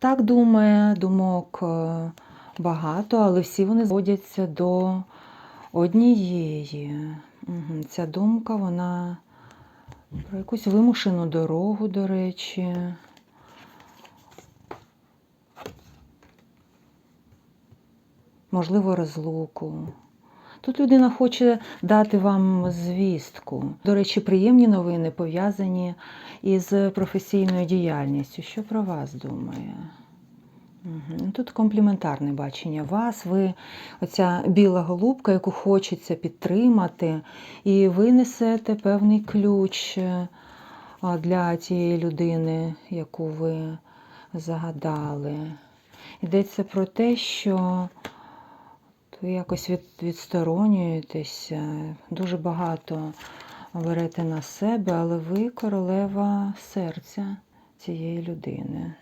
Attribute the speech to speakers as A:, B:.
A: Так думає, думок е, багато, але всі вони зводяться до однієї. Ця думка, вона про якусь вимушену дорогу, до речі. Можливо, розлуку. Тут людина хоче дати вам звістку. До речі, приємні новини пов'язані із професійною діяльністю. Що про вас думає? Угу. Тут компліментарне бачення вас. Ви оця біла голубка, яку хочеться підтримати, і ви несете певний ключ е, для тієї людини, яку ви загадали. Йдеться про те, що ви якось від, відсторонюєтеся, дуже багато берете на себе, але ви королева серця цієї людини.